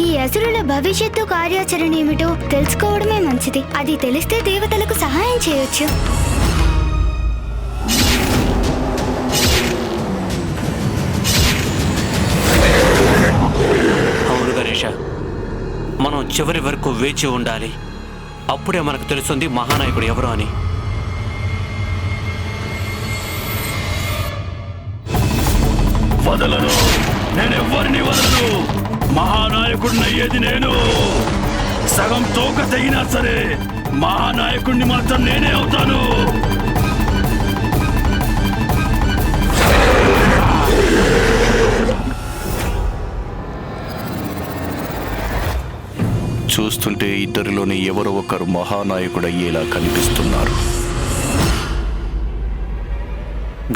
ఈ అసురుల భవిష్యత్తు కార్యాచరణ ఏమిటో తెలుసుకోవడమే మంచిది. అది తెలిస్తే దేవతలకు సహాయం చేయొచ్చు. అవును గణేష. మనం చివరి వరకు వేచి ఉండాలి. అప్పుడే మనకు తెలుస్తుంది మహానాయకుడు ఎవరు అని. వదలను. నేనెవ్వరిని వదలను. మహానాయకుడినయ్యేది నేను. సగం తోక తెగినా సరే మహానాయకుడిని మాత్రం నేనే అవుతాను. చూస్తుంటే ఇద్దరిలోని ఎవరో ఒకరు మహానాయకుడయ్యేలా కనిపిస్తున్నారు.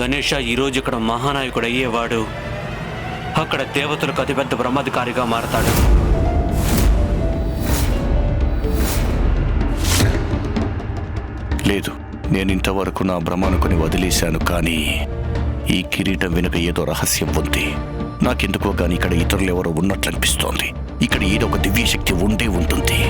గణేష ఈరోజు ఇక్కడ మహానాయకుడు అయ్యేవాడు అక్కడ దేవతలకు అతిపెద్ద బ్రహ్మాధికారిగా మారతాడు. లేదు నేను ఇంతవరకు నా భ్రమానుకుని వదిలేశాను కానీ ఈ కిరీటం వెనుక ఏదో రహస్యం ఉంది. నాకెందుకో కానీ ఇక్కడ ఇతరులు ఎవరో ఉన్నట్లు అనిపిస్తోంది ఇక్కడ ఏదో ఒక దివ్య శక్తి ఉండే ఉంటుంది.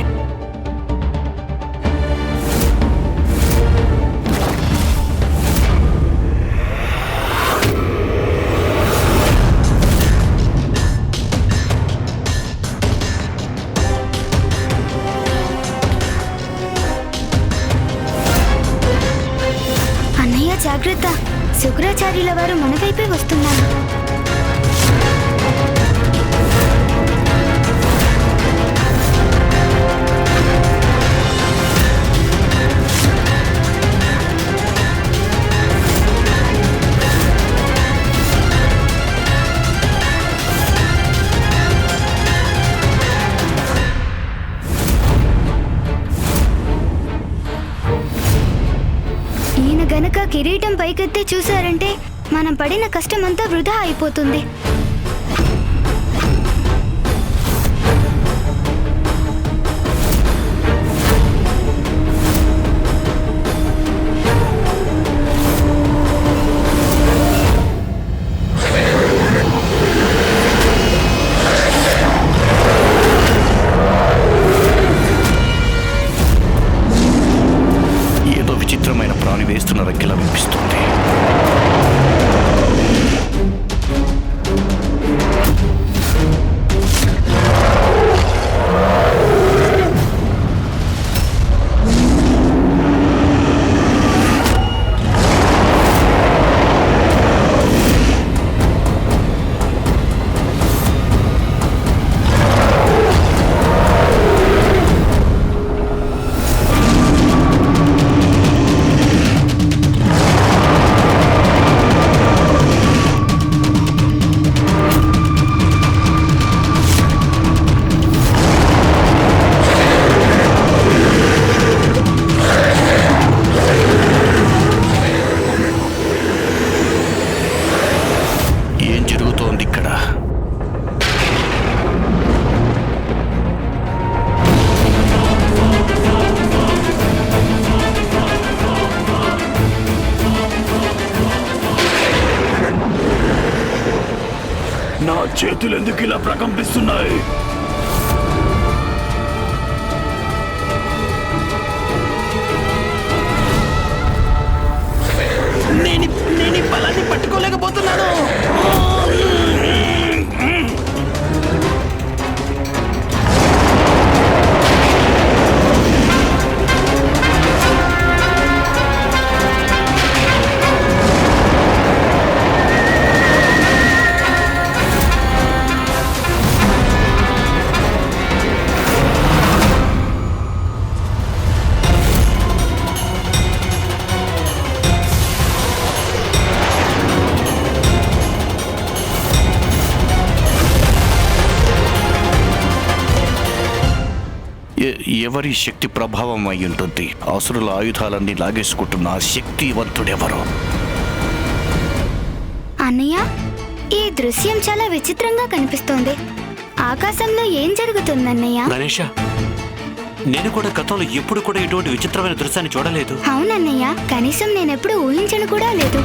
శుక్రాచార్యుల వారు మన వైపే వస్తున్నారు. గనక కిరీటం పైకెత్తి చూశారంటే మనం పడిన కష్టమంతా వృధా అయిపోతుంది. చేతులు ఎందుకు ఇలా ప్రకంపిస్తున్నాయి? నేను నేను బలాన్ని పట్టుకోలేకపోతున్నాను. ఎవరి శక్తి ప్రభావం అయి ఉంటుంది? అసురుల ఆయుధాలన్నీ లాగేసుకుంటున్న శక్తివంతుడెవరు? అన్నయ్య ఈ దృశ్యం చాలా విచిత్రంగా కనిపిస్తోంది. ఆకాశంలో ఏం జరుగుతుందన్నయ్య? గణేష నేను కూడా గతంలో ఎప్పుడు కూడా ఇటువంటి విచిత్రమైన దృశ్యాన్ని చూడలేదు. అవునన్నయ్య కనీసం నేనెప్పుడు ఊహించను కూడా లేదు.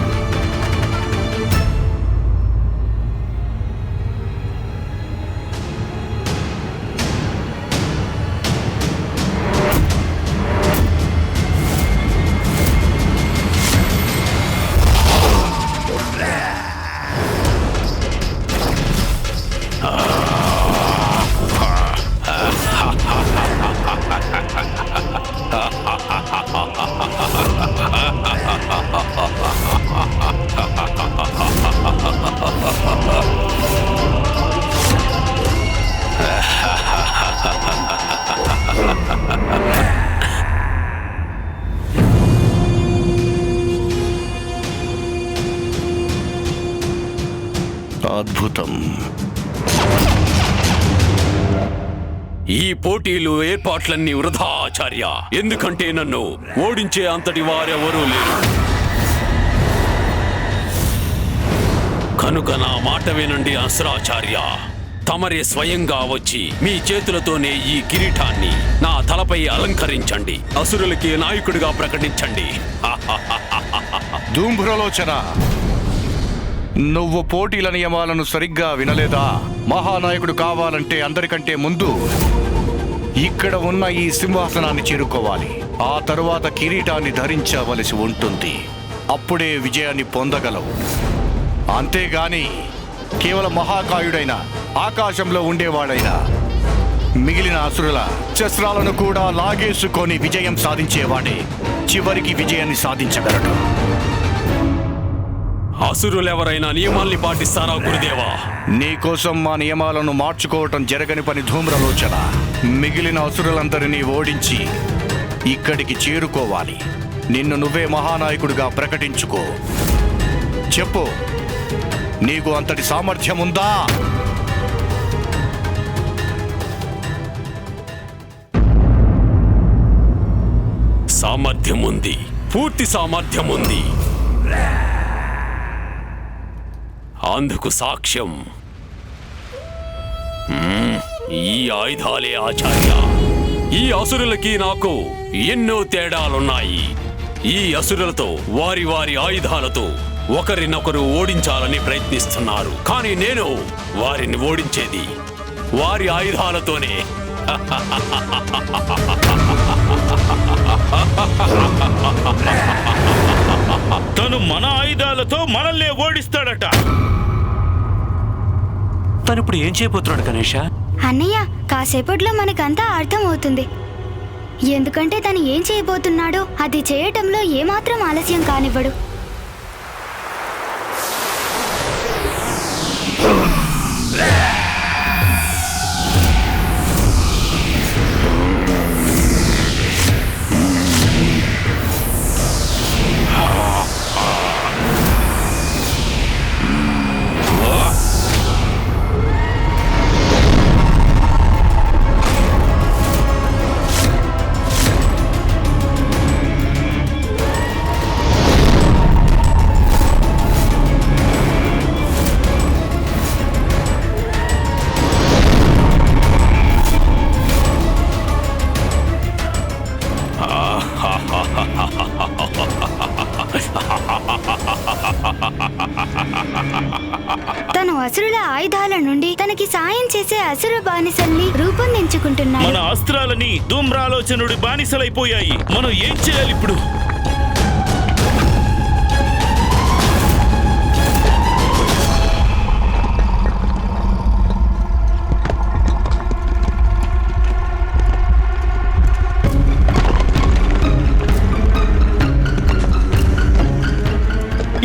అద్భుతం. ఈ పోటీలు ఏర్పాట్లన్నీ వృధా ఆచార్య. ఎందుకంటే నన్ను ఓడించే అంతటి వారెవరూ లేరు. కనుక నా మాట వినండి అసురాచార్య తమరే స్వయంగా వచ్చి మీ చేతులతోనే ఈ కిరీటాన్ని నా తలపై అలంకరించండి. అసురులకి నాయకుడిగా ప్రకటించండి. ధూంభ్రలోచన నువ్వు పోటీల నియమాలను సరిగ్గా వినలేదా? మహానాయకుడు కావాలంటే అందరికంటే ముందు ఇక్కడ ఉన్న ఈ సింహాసనాన్ని చేరుకోవాలి. ఆ తరువాత కిరీటాన్ని ధరించవలసి ఉంటుంది. అప్పుడే విజయాన్ని పొందగలవు. అంతేగాని కేవలం మహాకాయుడైన ఆకాశంలో ఉండేవాడైన మిగిలిన అసురుల శస్త్రాలను కూడా లాగేసుకొని విజయం సాధించేవాడే. చివరికి విజయాన్ని సాధించగలడు. అసురులెవరైనా నియమాల్ని పాటిస్తారా గురుదేవా? నీకోసం మా నియమాలను మార్చుకోవటం జరగని పని ధూమ్రలోచన. మిగిలిన అసురులందరినీ ఓడించి ఇక్కడికి చేరుకోవాలి. నిన్ను నువ్వే మహానాయకుడిగా ప్రకటించుకో. చెప్పు నీకు అంతటి సామర్థ్యం ఉందా? సామర్థ్యం ఉంది. పూర్తి సామర్థ్యం ఉంది. అందుకు సాక్ష్యం. ఈ ఆయుధాలే ఆచార్య. ఈ అసురులకి నాకు ఎన్నో తేడాలున్నాయి. ఈ అసురులతో వారి వారి ఆయుధాలతో ఒకరినొకరు ఓడించాలని ప్రయత్నిస్తున్నారు. కానీ నేను వారిని ఓడించేది వారి ఆయుధాలతోనే. తను మన ఆయుధాలతో మనల్నే ఓడిస్తాడట. తను ఇప్పుడు ఏం చేయబోతున్నాడు గణేష? అన్నయ్య కాసేపట్లో మనకంతా అర్థమవుతుంది. ఎందుకంటే తను ఏం చేయబోతున్నాడో అది చేయటంలో ఏమాత్రం ఆలస్యం కానివ్వడు. చేసే అసుర బానిసల్ని రూపొందించుకుంటున్నాడు మన అస్త్రాలని ధూమ్రాలోచనుడి బానిసలైపోయాయి. మనం ఏం చేయాలి ఇప్పుడు?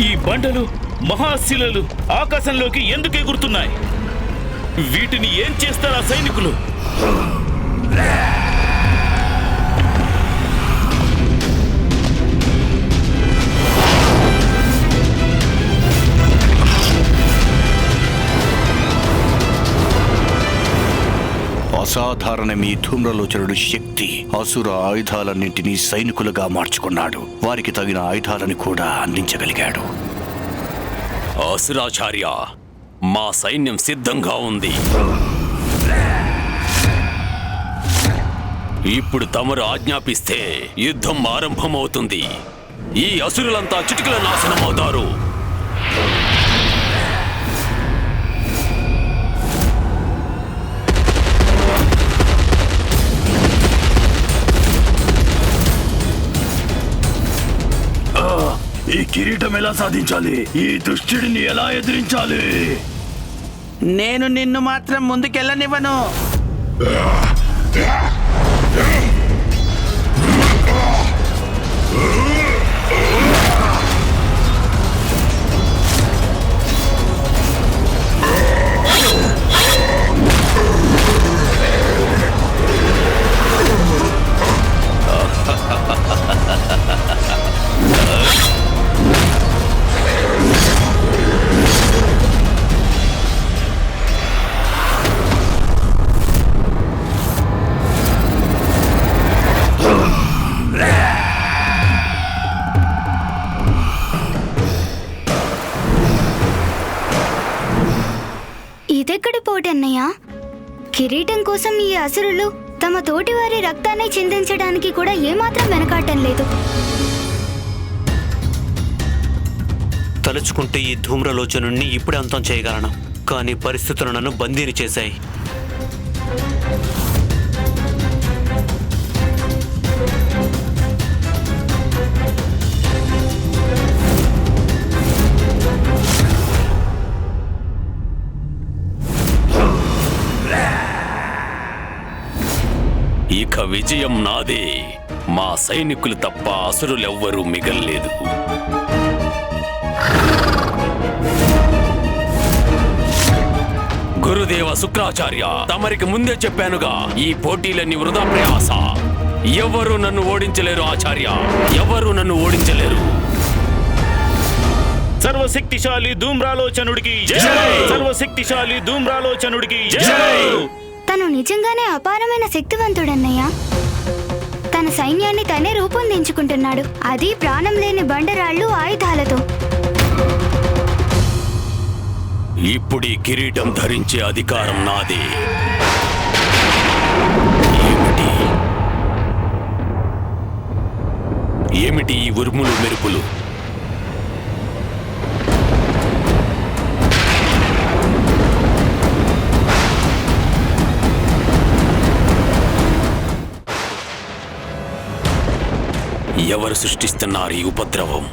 ఈ బండలు మహాశిలలు ఆకాశంలోకి ఎందుకు ఎగురుతున్నాయి? వీటిని ఏం చేస్తారా సైనికులు? అసాధారణం ఈ ధూమ్రలోచనుడు శక్తి అసుర ఆయుధాలన్నింటినీ సైనికులుగా మార్చుకున్నాడు. వారికి తగిన ఆయుధాలను కూడా అందించగలిగాడు. అసురాచార్య మా సైన్యం సిద్ధంగా ఉంది. ఇప్పుడు తమరు ఆజ్ఞాపిస్తే యుద్ధం ఆరంభమవుతుంది. ఈ అసురులంతా చిటికల నాశనం ఈ కిరీటం ఎలా సాధించాలి? ఈ దుష్టుడిని ఎలా ఎదిరించాలి? నేను నిన్ను మాత్రం ముందుకెళ్ళనివ్వను. ఇదెక్కడి రక్తాన్ని చిందించడానికి కూడా ఏమాత్రం వెనకాటం లేదు. తలుచుకుంటే ఈ ధూమ్రలోచనుణ్ణి ఇప్పుడే అంతం చేయగలను? కానీ పరిస్థితులు నన్ను బందీని చేశాయి. ఇక విజయం నాదే. మా సైనికులు తప్ప అసురులెవ్వరూ మిగల్లేదు. గురుదేవ శుక్రాచార్య తమరికి ముందే చెప్పానుగా ఈ పోటీలన్నీ వృధా ప్రయాస ఎవరు నన్ను ఓడించలేరు ఆచార్య? ఎవరు నన్ను ఓడించలేరు? సర్వశక్తిశాలి ధూమ్రాలోచనుడికి! సర్వశక్తిశాలి ధూమ్రాలోచనుడికి! తను నిజంగానే అపారమైన శక్తివంతుడన్నయ్య. తన సైన్యాన్ని తనే రూపొందించుకుంటున్నాడు. అది ప్రాణం లేని బండరాళ్ళు ఆయుధాలతో. ఇప్పుడు ఈ కిరీటం ధరించే అధికారం నాది. ఏమిటి? ఏమిటి ఈ ఉరుములు మెరుపులు? ఎవరు సృష్టిస్తున్నారు ఈ ఉపద్రవం?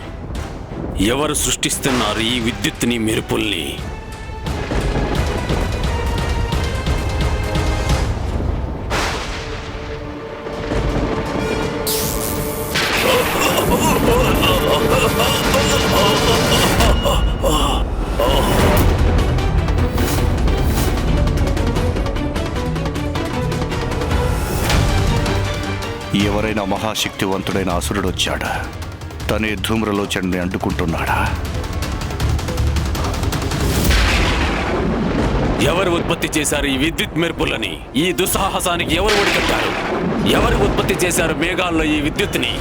ఎవరు సృష్టిస్తున్నారు ఈ విద్యుత్ని మెరుపుల్ని? మహాశక్తివంతుడైన అసురుడు వచ్చాడా. తనే ధూమ్రలోచనని అంటుకుంటున్నాడా? ఎవరు ఉత్పత్తి చేశారు ఈ విద్యుత్ మెరుపులని? ఈ దుస్సాహసానికి ఎవరు ఒడికట్టారు ఎవరు ఉత్పత్తి చేశారు మేఘాల్లో ఈ విద్యుత్ని?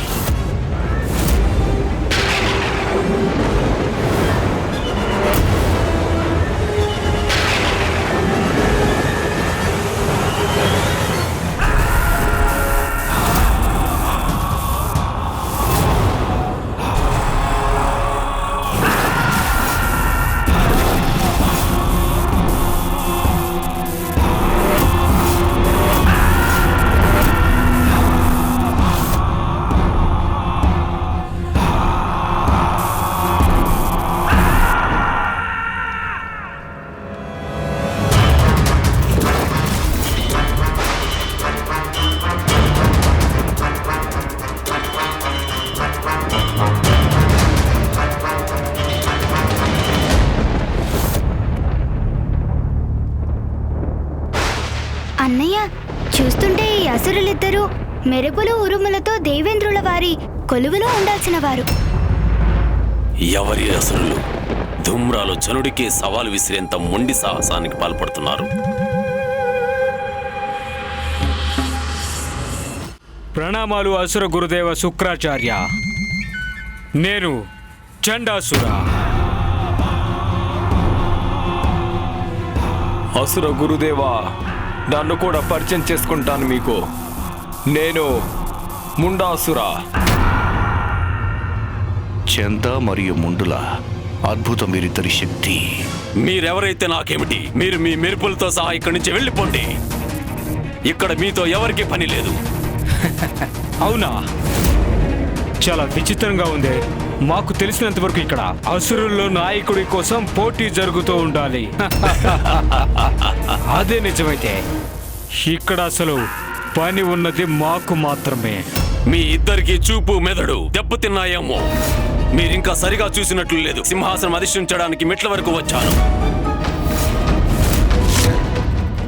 మెరుపులు ఉరుములతో దేవేంద్రుల వారి కొలువులో ఉండాల్సిన వారు. ఎవరి అసురులు? ధూమ్రాలు జనుడికే సవాలు విసిరేంత మొండి సాహసానికి పాల్పడుతున్నారు? ప్రణామాలు అసుర గురుదేవ శుక్రాచార్య. నేను చండాసుర. అసుర గురుదేవా నన్ను కూడా పరిచయం చేసుకుంటాను మీకు. నేను ముండాసుర. చంద మరియు ముండుల అద్భుతం వీరిద్దరి శక్తి. మీరెవరైతే నాకేమిటి? మీరు మీ మెరుపులతో సహా ఇక్కడి నుంచి వెళ్ళిపోండి. ఇక్కడ మీతో ఎవరికి పని లేదు. అవునా? చాలా విచిత్రంగా ఉంది. మాకు తెలిసినంత వరకు ఇక్కడ అసురుల్లో నాయకుడి కోసం పోటీ జరుగుతూ ఉండాలి. అదే నిజమైతే. ఇక్కడ అసలు పని ఉన్నది మాకు మాత్రమే. మీ ఇద్దరికి చూపు మెదడు దెబ్బతిన్నాయేమో మీరింకా సరిగా చూసినట్లు లేదు. సింహాసనం అధిష్ఠించడానికి మెట్ల వరకు వచ్చాను.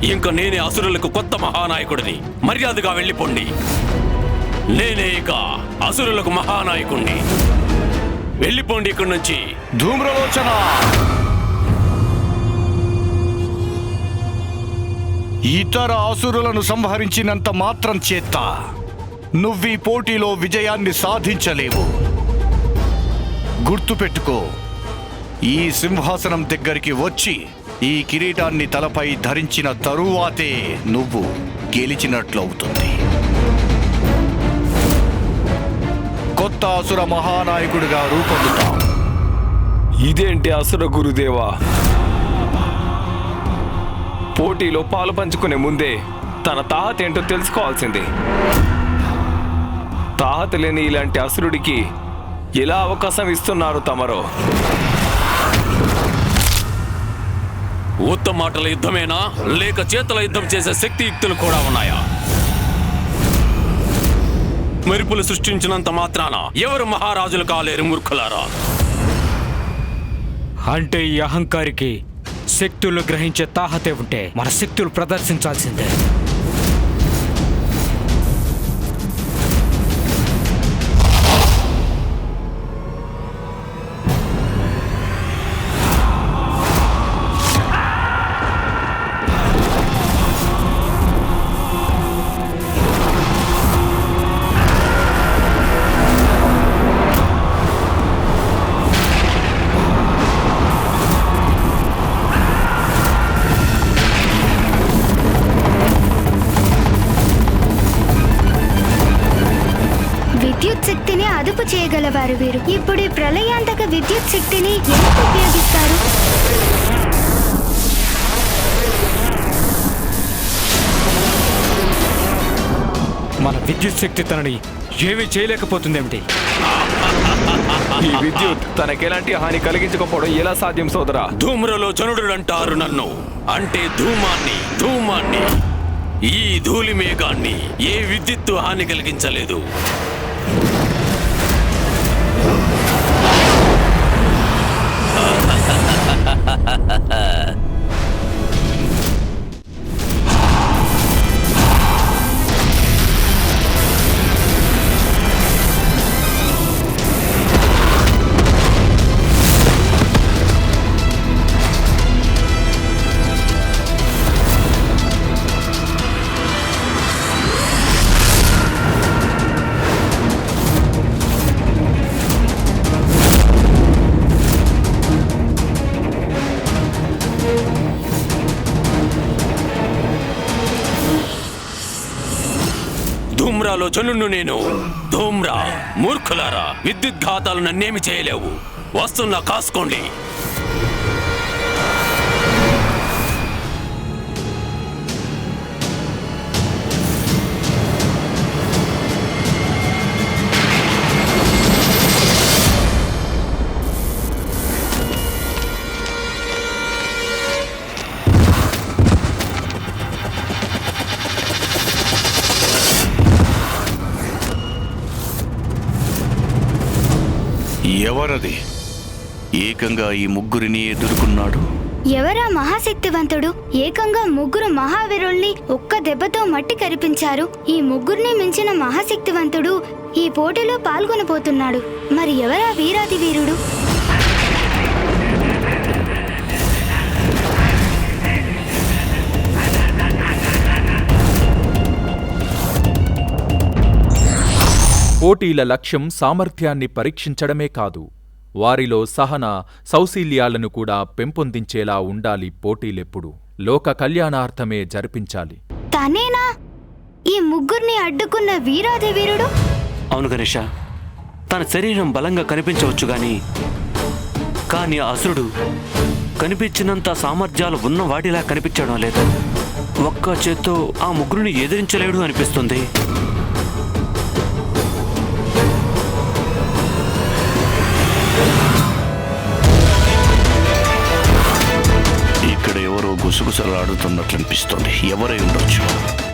ఇంకా నేనే అసురులకు కొత్త మహానాయకుడిని. మర్యాదగా వెళ్ళిపోండి. నేనే ఇక అసురులకు మహానాయకుణ్ణి. వెళ్ళిపోండి ఇక్కడి నుంచి. ధూమ్రలోచన! ఇతర అసురులను సంహరించినంత మాత్రం చేత నువ్వీ పోటీలో విజయాన్ని సాధించలేవు. గుర్తుపెట్టుకో ఈ సింహాసనం దగ్గరికి వచ్చి ఈ కిరీటాన్ని తలపై ధరించిన తరువాతే నువ్వు గెలిచినట్లవుతుంది. కొత్త అసుర మహానాయకుడిగా రూపొందుతావు. ఇదేంటి అసుర గురుదేవా? పోటీలో పాలు పంచుకునే ముందే తన తాహత ఏంటో తెలుసుకోవాల్సింది. తాహత లేని ఇలాంటి అసురుడికి ఎలా అవకాశం ఇస్తున్నారు తమరో? ఉత్తమ మాటల యుద్ధమేనా? లేక చేతుల యుద్ధం చేసే శక్తియుక్తులు కూడా ఉన్నాయా? మెరుపులు సృష్టించినంత మాత్రాన? ఎవరు మహారాజులు కాలేరు మూర్ఖులారా? అంటే ఈ అహంకారికి శక్తులు గ్రహించే తాహతే ఉంటే మన శక్తులు ప్రదర్శించాల్సిందే. విద్యుత్ శక్తిని ఎందుకు ఉపయోగిస్తారు? మన విద్యుత్ శక్తి తనని ఏమీ చేయలేకపోతుందేమిటి? ఈ విద్యుత్ తనకెలాంటి హాని కలిగించకపోవడం ఎలా సాధ్యం సోదరా? ధూమ్రలో జనుడు అంటారు నన్ను. అంటే ధూమాన్ని ధూమాన్ని. ఈ ధూళి మేఘాన్ని ఏ విద్యుత్తు హాని కలిగించలేదు. ధూమ్రాలో నేను. ధూమ్రా మూర్ఖులారా విద్యుత్ ఘాతాలు నన్నేమి చేయలేవు. వస్తున్నా కాసుకోండి. ఎవరది? ఏకంగా ఈ ముగ్గురిని ఎదుర్కొన్నాడు? ఎవరా మహాశక్తివంతుడు? ఏకంగా ముగ్గురు మహావీరుల్ని ఒక్క దెబ్బతో మట్టి కరిపించారు. ఈ ముగ్గురిని మించిన మహాశక్తివంతుడు ఈ పోటీలో పాల్గొనబోతున్నాడు. మరి ఎవరా వీరాది వీరుడు? పోటీల లక్ష్యం సామర్థ్యాన్ని పరీక్షించడమే కాదు వారిలో సహన సౌశీల్యాలను కూడా పెంపొందించేలా ఉండాలి పోటీలెప్పుడు. లోక కళ్యాణార్థమే జరిపించాలి. తనేనా? ఈ ముగ్గురిని అడ్డుకున్న వీరాది వీరుడు? అవును గణేష తన శరీరం బలంగా కనిపించవచ్చు గాని కానీ అసురుడు కనిపించినంత సామర్థ్యాలు ఉన్నవాడిలా కనిపించడం లేదు. ఒక్క చేత్తో ఆ ముగ్గురిని ఎదిరించలేడు అనిపిస్తుంది. గుసగుసలాడుతున్నట్లనిపిస్తోంది. ఎవరై ఉండొచ్చు?